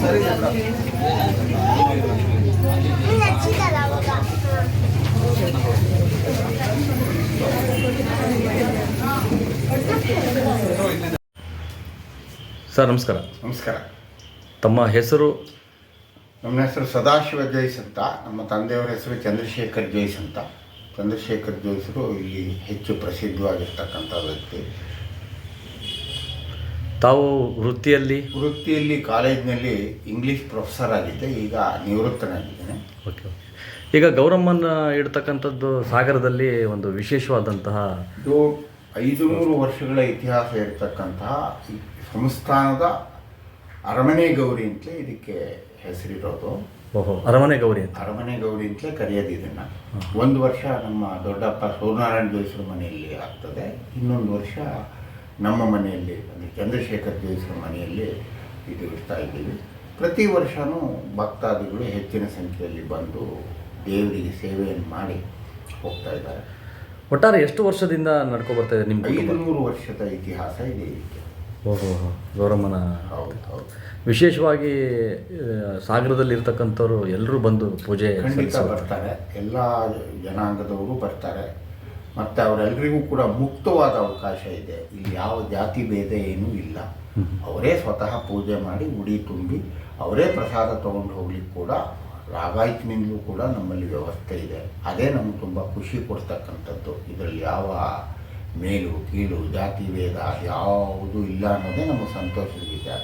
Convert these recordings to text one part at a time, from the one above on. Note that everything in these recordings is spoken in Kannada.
ಸರ್ ನಮಸ್ಕಾರ. ನಮಸ್ಕಾರ. ತಮ್ಮ ಹೆಸರು? ನಮ್ಮ ಹೆಸರು ಸದಾಶಿವ ಜೈಸ್ ಅಂತ. ನಮ್ಮ ತಂದೆಯವರ ಹೆಸರು ಚಂದ್ರಶೇಖರ್ ಜೈಸ್ ಅಂತ. ಚಂದ್ರಶೇಖರ್ ಜೈಸರು ಇಲ್ಲಿ ಹೆಚ್ಚು ಪ್ರಸಿದ್ಧವಾಗಿರ್ತಕ್ಕಂಥ ವ್ಯಕ್ತಿ. ತಾವು ವೃತ್ತಿಯಲ್ಲಿ? ವೃತ್ತಿಯಲ್ಲಿ ಕಾಲೇಜಿನಲ್ಲಿ ಇಂಗ್ಲೀಷ್ ಪ್ರೊಫೆಸರ್ ಆಗಿದ್ದೆ ಈಗ ನಿವೃತ್ತನಾಗಿದ್ದೇನೆ. Okay okay. ಈಗ ಗೌರಮ್ಮನ ಇಡ್ತಕ್ಕಂಥದ್ದು ಸಾಗರದಲ್ಲಿ ಒಂದು ವಿಶೇಷವಾದಂತಹ ಇದು ಐದುನೂರು ವರ್ಷಗಳ ಇತಿಹಾಸ ಇರತಕ್ಕಂತಹ ಸಂಸ್ಥಾನದ ಅರಮನೆ ಗೌರಿ ಅಂತಲೇ ಇದಕ್ಕೆ ಹೆಸರಿರೋದು. ಓಹೋ ಅರಮನೆ ಗೌರಿ ಅಂತ. ಅರಮನೆ ಗೌರಿ ಅಂತಲೇ ಕರೆಯೋದು ಇದನ್ನು. ಒಂದು ವರ್ಷ ನಮ್ಮ ದೊಡ್ಡಪ್ಪ ಸೂರ್ಯನಾರಾಯಣ ಜೋಯಿಸ್ರ ಮನೆಯಲ್ಲಿ ಆಗ್ತದೆ ಇನ್ನೊಂದು ವರ್ಷ ನಮ್ಮ ಮನೆಯಲ್ಲಿ ಅಂದರೆ ಚಂದ್ರಶೇಖರ್ ಜೋಯಿಸ್ರ ಮನೆಯಲ್ಲಿ ಇದು ಇಡ್ತಾ ಇದ್ದೀವಿ. ಪ್ರತಿ ವರ್ಷವೂ ಭಕ್ತಾದಿಗಳು ಹೆಚ್ಚಿನ ಸಂಖ್ಯೆಯಲ್ಲಿ ಬಂದು ದೇವರಿಗೆ ಸೇವೆಯನ್ನು ಮಾಡಿ ಹೋಗ್ತಾ ಇದ್ದಾರೆ. ಒಟ್ಟಾರೆ ಎಷ್ಟು ವರ್ಷದಿಂದ ನಡ್ಕೊ ಬರ್ತಾ ಇದೆ ನಿಮ್ಮ ಕುಟುಂಬ? ಐದುನೂರು ವರ್ಷದ ಇತಿಹಾಸ ಇದೆ ಇದಕ್ಕೆ. ಓಹೋ ಗೌರಮ್ಮನ ಹೌದು ಹೌದು. ವಿಶೇಷವಾಗಿ ಸಾಗರದಲ್ಲಿ ಇರ್ತಕ್ಕಂಥವ್ರು ಎಲ್ಲರೂ ಬಂದು ಪೂಜೆ ಖಂಡಿತ. ಬರ್ತಾರೆ. ಎಲ್ಲ ಜನಾಂಗದವರು ಬರ್ತಾರೆ. ಮತ್ತು ಅವರೆಲ್ಲರಿಗೂ ಕೂಡ ಮುಕ್ತವಾದ ಅವಕಾಶ ಇದೆ. ಇಲ್ಲಿ ಯಾವ ಜಾತಿ ಭೇದ ಏನೂ ಇಲ್ಲ. ಅವರೇ ಸ್ವತಃ ಪೂಜೆ ಮಾಡಿ ಉಡಿ ತುಂಬಿ ಅವರೇ ಪ್ರಸಾದ ತಗೊಂಡು ಹೋಗ್ಲಿಕ್ಕೆ ಕೂಡ ರಾಗಾಯಿತಿನಿಂದಲೂ ಕೂಡ ನಮ್ಮಲ್ಲಿ ವ್ಯವಸ್ಥೆ ಇದೆ. ಅದೇ ನಮ್ಗೆ ತುಂಬ ಖುಷಿ ಕೊಡ್ತಕ್ಕಂಥದ್ದು. ಇದರಲ್ಲಿ ಯಾವ ಮೇಲು ಕೀಳು ಜಾತಿ ಭೇದ ಯಾವುದೂ ಇಲ್ಲ ಅನ್ನೋದೇ ನಮಗೆ ಸಂತೋಷದ ವಿಚಾರ.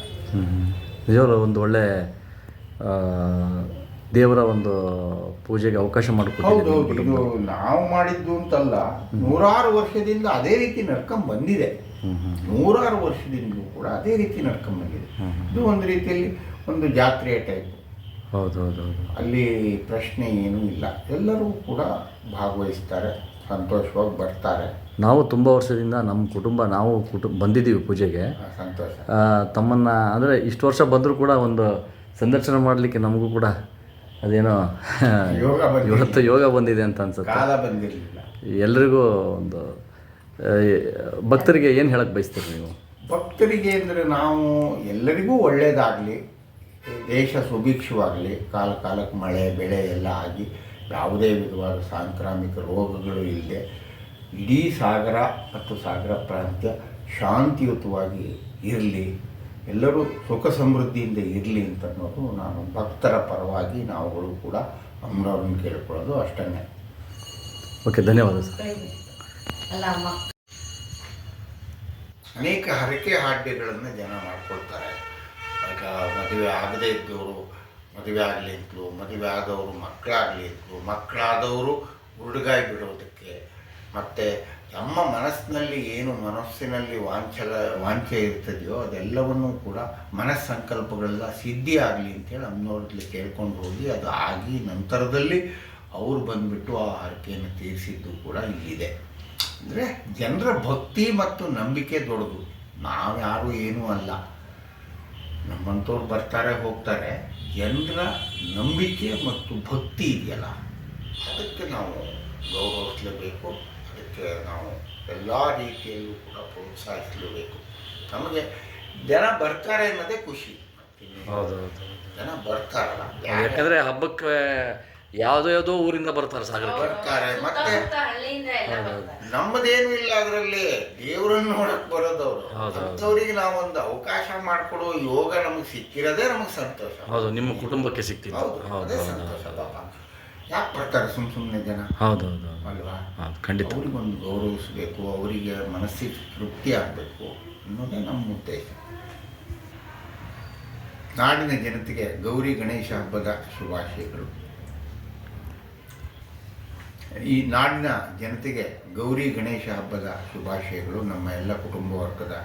ನಿಜವಾಗ್ಲೂ ಒಂದು ಒಳ್ಳೆ ದೇವರ ಒಂದು ಪೂಜೆಗೆ ಅವಕಾಶ ಮಾಡಿಕೊಟ್ಟಿದ್ದೀವಿ ಹೌದು ಇದು ನಾವು ಮಾಡಿದ್ದು ಅಂತಲ್ಲ ನೂರಾರು ವರ್ಷದಿಂದ ಅದೇ ರೀತಿ ನಡ್ಕೊಂಡ್ ಬಂದಿದೆ ನೂರಾರು ವರ್ಷದಿಂದಲೂ ಕೂಡ ಅದೇ ರೀತಿ ನಡ್ಕೊಂಡ್ ಬಂದಿದೆ ಇದು ಒಂದು ರೀತಿಯಲ್ಲಿ ಒಂದು ಜಾತ್ರೆಯ ಟೈಪ್ ಹೌದು ಹೌದು ಹೌದು. ಅಲ್ಲಿ ಪ್ರಶ್ನೆ ಏನೂ ಇಲ್ಲ. ಎಲ್ಲರೂ ಕೂಡ ಭಾಗವಹಿಸ್ತಾರೆ ಸಂತೋಷವಾಗಿ ಬರ್ತಾರೆ. ನಾವು ತುಂಬ ವರ್ಷದಿಂದ ನಮ್ಮ ಕುಟುಂಬ ನಾವು ಕುಟುಂಬ ಬಂದಿದ್ದೀವಿ ಪೂಜೆಗೆ. ಆ, ಸಂತೋಷ. ಆ, ತಮ್ಮನ್ನ ಅಂದರೆ ಇಷ್ಟು ವರ್ಷ ಬಂದರೂ ಕೂಡ ಒಂದು ಸಂದರ್ಶನ ಮಾಡಲಿಕ್ಕೆ ನಮಗೂ ಕೂಡ ಅದೇನೋ ಯೋಗ ಇವತ್ತು ಯೋಗ ಬಂದಿದೆ ಅಂತ ಅನ್ಸುತ್ತೆ. ಎಲ್ರಿಗೂ ಒಂದು ಭಕ್ತರಿಗೆ ಏನು ಹೇಳಕ್ಕೆ ಬಯಸ್ತೀರಿ ನೀವು? ಭಕ್ತರಿಗೆ ಅಂದರೆ ನಾವು ಎಲ್ಲರಿಗೂ ಒಳ್ಳೆಯದಾಗಲಿ ದೇಶ ಸುಭಿಕ್ಷವಾಗಲಿ ಕಾಲ ಕಾಲಕ್ಕೆ ಮಳೆ ಬೆಳೆ ಎಲ್ಲ ಆಗಿ ಯಾವುದೇ ವಿಧವಾದ ಸಾಂಕ್ರಾಮಿಕ ರೋಗಗಳು ಇಲ್ಲದೆ ಇಡೀ ಸಾಗರ ಮತ್ತು ಸಾಗರ ಪ್ರಾಂತ್ಯ ಶಾಂತಿಯುತವಾಗಿ ಇರಲಿ. ಎಲ್ಲರೂ ಸುಖ ಸಮೃದ್ಧಿಯಿಂದ ಇರಲಿ ಅಂತ ಅನ್ನೋದು ನಾನು ಭಕ್ತರ ಪರವಾಗಿ ನಾವುಗಳು ಕೂಡ ಅಮ್ಮನವ್ರನ್ನ ಕೇಳ್ಕೊಳ್ಳೋದು ಅಷ್ಟನ್ನೇ. ಓಕೆ ಧನ್ಯವಾದ ಸರ್. ಅನೇಕ ಹರಕೆ ಹಾಡ್ಯಗಳನ್ನು ಜನ ಮಾಡ್ಕೊಳ್ತಾರೆ. ಆಗ ಮದುವೆ ಆಗದೇ ಇದ್ದವರು ಮದುವೆ ಆಗಲಿ ಅಂತಲೂ ಮದುವೆ ಆದವರು ಮಕ್ಕಳಾಗಲಿ ಅಂತಲೂ ಮಕ್ಕಳಾದವರು ಹುಡುಗಾಯಿ ಬಿಡೋದಕ್ಕೆ ಮತ್ತು ನಮ್ಮ ಮನಸ್ಸಿನಲ್ಲಿ ಏನು ಮನಸ್ಸಿನಲ್ಲಿ ವಾಂಛಲ ವಾಂಛೆ ಇರ್ತದೆಯೋ ಅದೆಲ್ಲವನ್ನೂ ಕೂಡ ಮನಸ್ಸಂಕಲ್ಪಗಳೆಲ್ಲ ಸಿದ್ಧಿ ಆಗಲಿ ಅಂತೇಳಿ ಅಮ್ಮನವ್ರಲ್ಲಿ ಕೇಳ್ಕೊಂಡು ಹೋಗಿ ಅದು ಆಗಿ ನಂತರದಲ್ಲಿ ಅವರು ಬಂದುಬಿಟ್ಟು ಆ ಹರಕೆಯನ್ನು ತೀರಿಸಿದ್ದು ಕೂಡ ಇಲ್ಲಿದೆ ಅಂದರೆ ಜನರ ಭಕ್ತಿ ಮತ್ತು ನಂಬಿಕೆ ದೊಡ್ಡದು. ನಾವು ಯಾರು ಏನೂ ಅಲ್ಲ. ನಮ್ಮಂಥವ್ರು ಬರ್ತಾರೆ, ಹೋಗ್ತಾರೆ. ಜನರ ನಂಬಿಕೆ ಮತ್ತು ಭಕ್ತಿ ಇದೆಯಲ್ಲ, ಅದಕ್ಕೆ ನಾವು ಗೌರವಿಸಲೇಬೇಕು. ನಾವು. ಎಲ್ಲ ರೀತಿಯಲ್ಲೂ ಕೂಡ ಪ್ರೋತ್ಸಾಹಿಸಲೇಬೇಕು. ನಮಗೆ ಜನ ಬರ್ತಾರೆ ಅನ್ನೋದೇ ಖುಷಿ. ಹೌದು. ಹೌದು ಜನ ಬರ್ತಾರಲ್ಲ. ಯಾಕಂದರೆ ಹಬ್ಬಕ್ಕೆ ಯಾವುದೋ ಯಾವುದೋ ಊರಿಂದ ಬರ್ತಾರೆ ಸಾಗರ ಬರ್ತಾರೆ. ಮತ್ತೆ ನಮ್ಮದೇನು ಇಲ್ಲ ಅದರಲ್ಲಿ. ದೇವರನ್ನು ನೋಡಕ್ ಬರೋದವ್ರು. ಅಂಥವ್ರಿಗೆ ನಾವೊಂದು ಅವಕಾಶ ಮಾಡಿಕೊಡೋ ಯೋಗ ನಮಗೆ ಸಿಕ್ಕಿರೋದೇ ನಮಗೆ ಸಂತೋಷ. ಹೌದು ನಿಮ್ಮ ಕುಟುಂಬಕ್ಕೆ ಸಿಕ್ತಿತ್ತು ಹೌದು ಅದೇ ಸಂತೋಷ ಪಾಪ. ಯಾಕೆ ಬರ್ತಾರೆ ಸುಮ್ ಸುಮ್ಮನೆ ಜನ? ಹೌದು ಹೌದು ಹೌದು ಅಲ್ವಾ ಖಂಡಿತ. ಅವ್ರಿಗೊಂದು ಗೌರವಿಸಬೇಕು ಅವರಿಗೆ ಮನಸ್ಸಿಗೆ ತೃಪ್ತಿ ಆಗಬೇಕು ಅನ್ನೋದೇ ನಮ್ಮ ಉದ್ದೇಶ. ನಾಡಿನ ಜನತೆಗೆ ಗೌರಿ ಗಣೇಶ ಹಬ್ಬದ ಶುಭಾಶಯಗಳು. ಈ ನಾಡಿನ ಜನತೆಗೆ ಗೌರಿ ಗಣೇಶ ಹಬ್ಬದ ಶುಭಾಶಯಗಳು ನಮ್ಮ ಎಲ್ಲ ಕುಟುಂಬ ವರ್ಗದ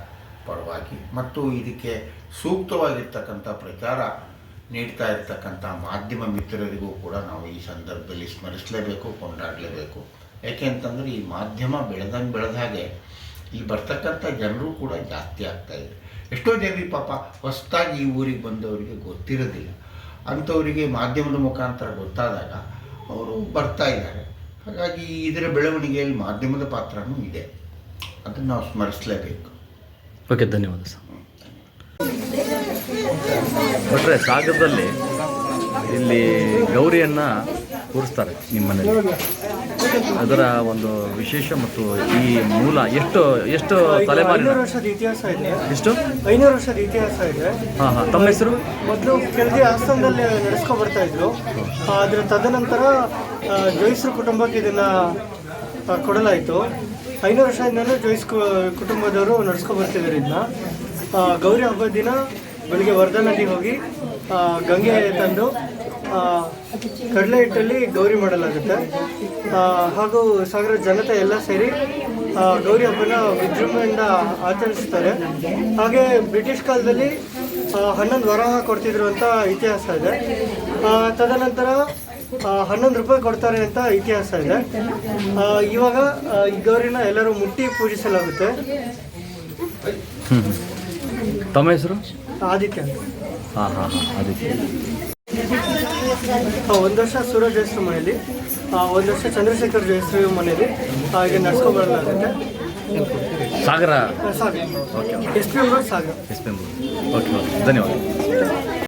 ಪರವಾಗಿ. ಮತ್ತು ಇದಕ್ಕೆ ಸೂಕ್ತವಾಗಿರ್ತಕ್ಕಂಥ ಪ್ರಚಾರ ನೀಡ್ತಾ ಇರ್ತಕ್ಕಂಥ ಮಾಧ್ಯಮ ಮಿತ್ರರಿಗೂ ಕೂಡ ನಾವು ಈ ಸಂದರ್ಭದಲ್ಲಿ ಸ್ಮರಿಸಲೇಬೇಕು ಕೊಂಡಾಡಲೇಬೇಕು. ಯಾಕೆ ಅಂತಂದರೆ ಈ ಮಾಧ್ಯಮ ಬೆಳೆದಂಗೆ ಬೆಳೆದ ಹಾಗೆ ಇಲ್ಲಿ ಬರ್ತಕ್ಕಂಥ ಜನರು ಕೂಡ ಜಾಸ್ತಿ ಆಗ್ತಾ ಇದೆ ಎಷ್ಟೋ ಜನರಿಗೆ ಪಾಪ ಹೊಸದಾಗಿ ಈ ಊರಿಗೆ ಬಂದವರಿಗೆ ಗೊತ್ತಿರೋದಿಲ್ಲ. ಅಂಥವರಿಗೆ ಮಾಧ್ಯಮದ ಮುಖಾಂತರ ಗೊತ್ತಾದಾಗ ಅವರು ಬರ್ತಾ ಇದ್ದಾರೆ. ಹಾಗಾಗಿ ಇದರ ಬೆಳವಣಿಗೆಯಲ್ಲಿ ಮಾಧ್ಯಮದ ಪಾತ್ರನೂ ಇದೆ. ಅದನ್ನು ನಾವು ಸ್ಮರಿಸಲೇಬೇಕು. ಓಕೆ ಧನ್ಯವಾದ ಸರ್. ಭಟ್ರೆ ಸಾಗರದಲ್ಲಿ ಇಲ್ಲಿ ಗೌರಿಯನ್ನು ಕೂರಿಸ್ತಾರೆ ನಿಮ್ಮ ಮನೇಲಿ. ಅದರ ಒಂದು ವಿಶೇಷ ಮತ್ತು ಈ ಮೂಲ ಎಷ್ಟು ಎಷ್ಟು ತಲೆಮಾರಿನ? ವರ್ಷದ ಇತಿಹಾಸ ಇದೆ. ಎಷ್ಟು? ಐನೂರು ವರ್ಷದ ಇತಿಹಾಸ ಇದೆ. ಹಾಂ ಹಾಂ. ತಮ್ಮ ಹೆಸರು? ಮೊದಲು ಕೆಳದಿ ಆಸ್ಥಾನದಲ್ಲಿ ನಡೆಸ್ಕೊ ಬರ್ತಾ ಇದ್ರು ಅದರ ತದನಂತರ ಜೋಯಿಸ್ರು ಜೋಯಿಸ್ರ ಕುಟುಂಬಕ್ಕೆ ಇದನ್ನ ಕೊಡಲಾಯಿತು. ಐನೂರು ವರ್ಷದಿಂದಲೂ ಜೋಯಿಸ್ ಕುಟುಂಬದವರು ನಡೆಸ್ಕೊ ಬರ್ತಿದ್ದಾರೆ ಇದನ್ನ ಗೌರಿ ಹಬ್ಬದ ದಿನ ಬೆಳಿಗ್ಗೆ ವರ್ಧಾ ನದಿ ಹೋಗಿ ಗಂಗೆ ತಂದು ಕಡಲೆ ಹಿಟ್ಟಲ್ಲಿ ಗೌರಿ ಮಾಡಲಾಗುತ್ತೆ. ಹಾಗೂ ಸಾಗರ ಜನತೆ ಎಲ್ಲ ಸೇರಿ ಗೌರಿ ಹಬ್ಬನ ವಿಜೃಂಭಣೆಯಿಂದ ಆಚರಿಸ್ತಾರೆ. ಹಾಗೆ ಬ್ರಿಟಿಷ್ ಕಾಲದಲ್ಲಿ ಹನ್ನೊಂದು ವರಹ ಕೊಡ್ತಿದ್ರು ಅಂತ ಇತಿಹಾಸ ಇದೆ. ತದನಂತರ ಹನ್ನೊಂದು ರೂಪಾಯಿ ಕೊಡ್ತಾರೆ ಅಂತ ಇತಿಹಾಸ ಇದೆ. ಇವಾಗ ಈ ಗೌರಿನ ಎಲ್ಲರೂ ಮುಟ್ಟಿ ಪೂಜಿಸಲಾಗುತ್ತೆ. ತಮ್ಮ ಹೆಸರು? ಆದಿತ್ಯ ಅಂತ. ಹಾಂ ಹಾಂ ಹಾಂ ಒಂದು ವರ್ಷ ಸೂರಜ್ ಜಯಶ್ರೀ ಮನೆಯಲ್ಲಿ ಒಂದ್ ವರ್ಷ ಚಂದ್ರಶೇಖರ್ ಜಯಶ್ರೀ ಮನೆಯಲ್ಲಿ ಹಾಗೆ ಈಗ ನಡ್ಸ್ಕೊ ಬರಲಾಗುತ್ತೆ Sagara? Sagar. S P Sagar. S P okay okay. ಧನ್ಯವಾದ.